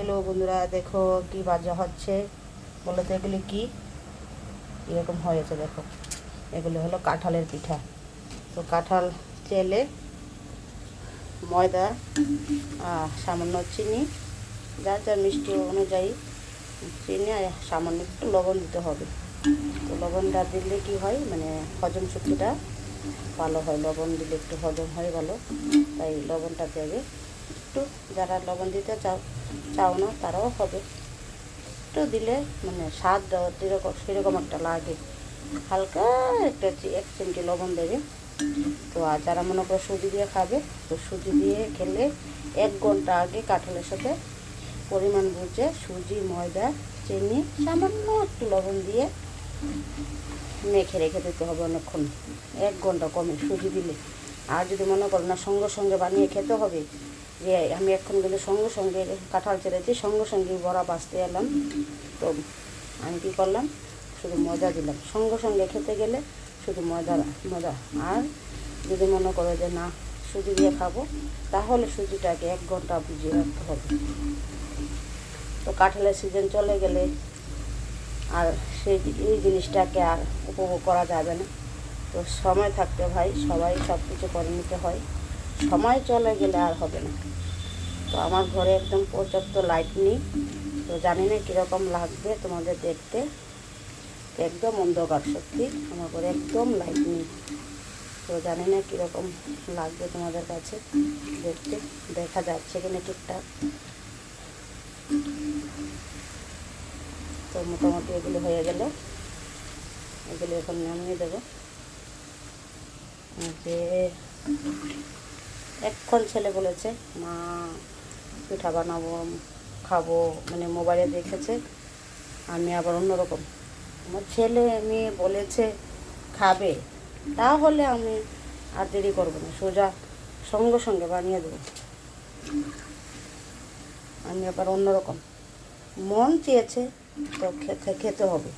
Hello বন্ধুরা দেখো কি বাজা হচ্ছে। বলো তো এগুলি কি? এরকম হয়েছে দেখো। এগুলো হলো কাঁঠালের পিঠা। তো কাঁঠাল, চেলে, ময়দা সামান্য চিনি। যার যার মিষ্টি অনুযায়ী চিনি আর সামান্য একটু লবণ দিতে হবে। তো লবণটা দিলে কি হয় মানে হজম শক্তিটা ভালো হয়। লবণ দিলে একটু হজম হয় ভালো। তাই লবণটা দেবে একটু যারা লবণ দিতে চাও চাও না তারাও হবে। একটু দিলে মানে স্বাদ যেরকম, সেরকম একটা লাগে। হালকা একটা এক চিমটি লবণ দেবে। তো আর যারা মনে করো সুজি দিয়ে খাবে, তো সুজি দিয়ে খেলে এক ঘণ্টা আগে কাঁঠালের সাথে পরিমাণ বুঝে সুজি, ময়দা, চিনি, সামান্য একটু লবণ দিয়ে মেখে রেখে দিতে হবে অনেকক্ষণ। এক ঘণ্টা কমে সুজি দিলে। আর যদি মনে করো না সঙ্গে সঙ্গে বানিয়ে খেতে হবে যে আমি এখন গেলে সঙ্গে সঙ্গে কাঁঠাল ছেড়েছি, সঙ্গে সঙ্গে বড়া বাঁচতে এলাম। তো আমি কী করলাম? শুধু মজা দিলাম। সঙ্গে সঙ্গে খেতে গেলে শুধু মজা মজা। আর যদি মনে করো যে না, সুজি দিয়ে খাব, তাহলে সুজিটাকে এক ঘণ্টা ভিজিয়ে রাখতে হবে। তো কাঁঠালের সিজন চলে গেলে আর সেই এই জিনিসটাকে আর উপভোগ করা যাবে না। তো সময় থাকতে ভাই সবাই সব কিছু করে নিতে হয়। সময় চলে গেলে আর হবে না। তো আমার ঘরে একদম পর্যাপ্ত লাইট নেই। তো জানি না কীরকম লাগবে তোমাদের দেখতে। একদম অন্ধকার সত্যি। আমার ঘরে একদম লাইট নেই। তো জানি না কীরকম লাগবে তোমাদের কাছে দেখতে। দেখা যাচ্ছে কিনা ঠিকঠাক। তো মোটামুটি এগুলো হয়ে গেল। এগুলো এখন নামিয়ে দেবো। যে এক্ষণ ছেলে বলেছে, মা, পিঠা বানাবো, খাব। মানে মোবাইলে দেখেছে, আমি আবার অন্যরকম। আমার ছেলে, মেয়ে বলেছে, খাবে। তাহলে আমি আর দেরি করব না, সোজা সঙ্গে সঙ্গে বানিয়ে দেবো। আমি আবার অন্যরকম। মন চেয়েছে তো খেতে খেতে হবে,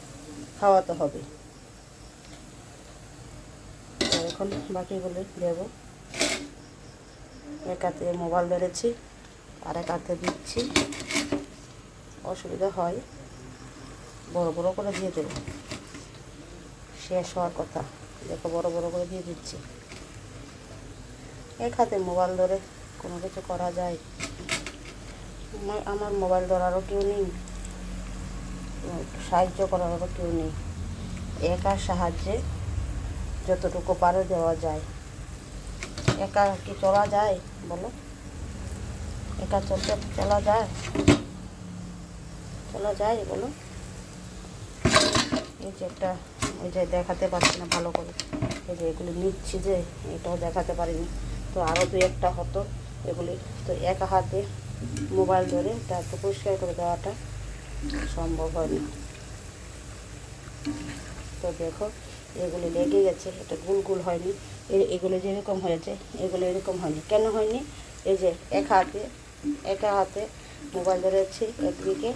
খাওয়াতে হবে। এখন বাকিগুলো দেবো। এক হাতে মোবাইল ধরেছি, আর এক হাতে দিচ্ছি। অসুবিধা হয়, বড় বড় করে দিয়ে দেবো। শেষ হওয়ার কথা, দেখো বড় বড় করে দিয়ে দিচ্ছি। এক হাতে মোবাইল ধরে কোনো কিছু করা যায়? আমার আমার মোবাইল ধরারও কেউ নেই, সাহায্য করারও কেউ নেই। একার সাহায্যে যতটুকু পারে দেওয়া যায়। একা কি চলা যায়? বলো। একা চলতে চলা যায়? চলা যায়, বলো। এই যে একটা ওই যে দেখাতে পারছি না ভালো করে। এই যে এগুলি নিচ্ছি যে, এটাও দেখাতে পারিনি। তো আরও দু একটা হতো এগুলি। তো এক হাতে মোবাইল ধরে তারপর পরিষ্কার করে দেওয়াটা সম্ভব হয় না। তো দেখো এগুলি লেগে গেছে, এটা গুল গুল হয়নি এগুলো যেরকম হয়েছে, এগুলো এরকম হয়নি। কেন হয়নি? এই যে এক হাতে, একা হাতে মোবাইল ধরেছি একদিকে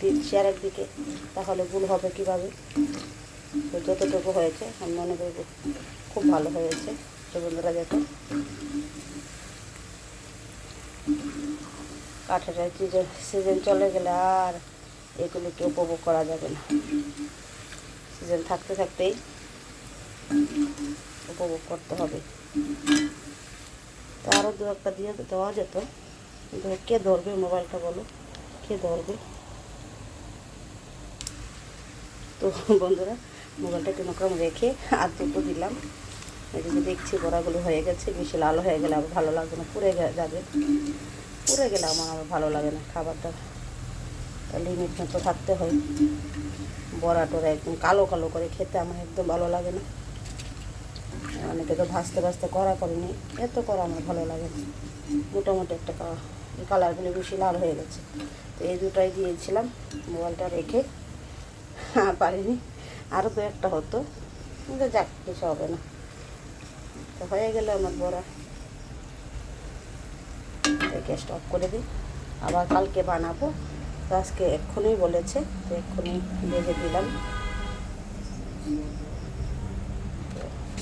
দিচ্ছি আর একদিকে, তাহলে ভুল হবে কীভাবে? তো যতটুকু হয়েছে, আমি মনে করি খুব ভালো হয়েছে। তো বন্ধুরা দেখো, কাঠের সিজন চলে গেলে আর এগুলিকে উপভোগ করা যাবে না। সিজন থাকতে থাকতেই উপভোগ করতে হবে। তো আরও দু একটা দিয়ে দেওয়া যেত। কিন্তু কে ধরবে মোবাইলটা বলো? কে ধরবে? তো বন্ধুরা, মোবাইলটা কোনো রকম রেখে আর দুটো দিলাম। এদিকে দেখছি বড়াগুলো হয়ে গেছে, বেশি লাল হয়ে গেলে আবার ভালো লাগবে না, পুড়ে যাবে। পুড়ে গেলে আমার আবার ভালো লাগে না খাবারটা। লিমিট মতো থাকতে হয়। বড়া টরা একদম কালো কালো করে খেতে আমার একদম ভালো লাগে না। অনেকে তো ভাজতে ভাজতে করা করেনি, এত করা আমার ভালো লাগে না। মোটামুটি একটা কালারগুলো বেশি লাল হয়ে গেছে। তো এই দুটাই দিয়েছিলাম, মোবাইলটা রেখে। পারিনি আরও দু একটা হতো। কিন্তু যাক, কিছু হবে না। তো হয়ে গেল আমার বড়া। গ্যাসটা স্টপ করে দিই। আবার কালকে বানাবো। তো আজকে এক্ষুনি বলেছে, তো এক্ষুনি ভেজে দিলাম।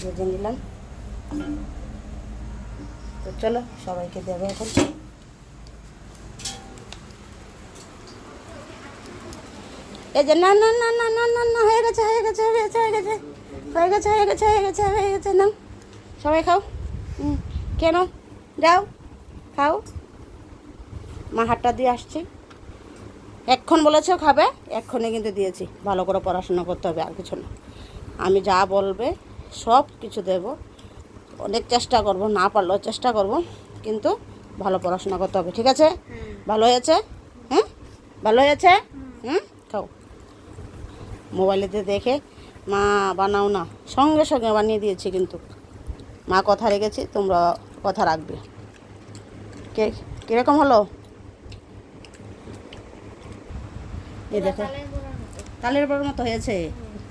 ভেজে নিলাম। তো চলো, সবাইকে দেবো এখন। এই যে না না না না না না না, হয়ে গেছে হয়ে গেছে হয়ে গেছে হয়ে গেছে হয়ে গেছে হয়ে গেছে হয়ে গেছে হয়ে গেছে না সবাই খাও। কেন যাও, খাও। মা হাতটা দিয়ে আসছি। এক্ষণ বলেছ খাবে, এক্ষণে কিন্তু দিয়েছি। ভালো করে পড়াশোনা করতে হবে, আর কিছু না। আমি যা বলবে, সব কিছু দেব। অনেক চেষ্টা করব, না পারলেও চেষ্টা করব, কিন্তু ভালো পড়াশোনা করতে হবে, ঠিক আছে? ভালো হয়েছে? হ্যাঁ ভালো হয়েছে? হুম? খাও। মোবাইলেতে দেখে, মা বানাও না। সঙ্গে সঙ্গে বানিয়ে দিয়েছি কিন্তু। মা কথা রেখেছি, তোমরা কথা রাখবে। কে কীরকম হলো? এই দেখো। তালের বড়ার মতো হয়েছে।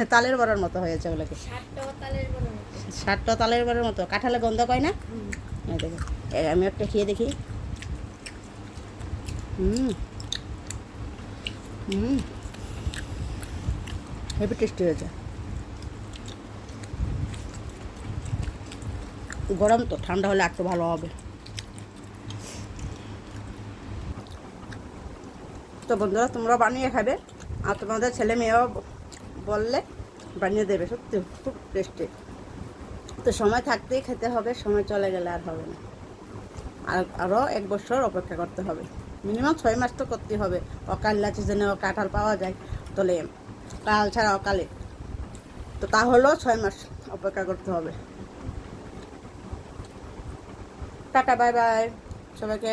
তালের বড়ার মতো হয়েছে ওগুলোকে। ষাটটা তালের বড়ার মতো। কাঁঠালে গন্ধ কয় না? দেখো। আমি একটা খেয়ে দেখি। হুম। হুম। হেভি টেস্টি হয়েছে। গরম তো ঠান্ডা হলে একটু ভালো হবে। তো বন্ধুরা, তোমরা বানিয়ে খাবে। আর তোমাদের ছেলে মেয়েও বললে বানিয়ে দেবে, সত্যি, খুব টেস্টি তো সময় থাকতেই খেতে হবে, সময় চলে গেলে আর হবে না। আর আরও এক বছর অপেক্ষা করতে হবে। মিনিমাম ছয় মাস তো করতে হবে। অকাল্লা সিজনে কাঁঠাল পাওয়া যায়, তলে কাল ছাড়া অকালে। তো তাহলেও ছয় মাস অপেক্ষা করতে হবে। Tata, bye bye. সবাইকে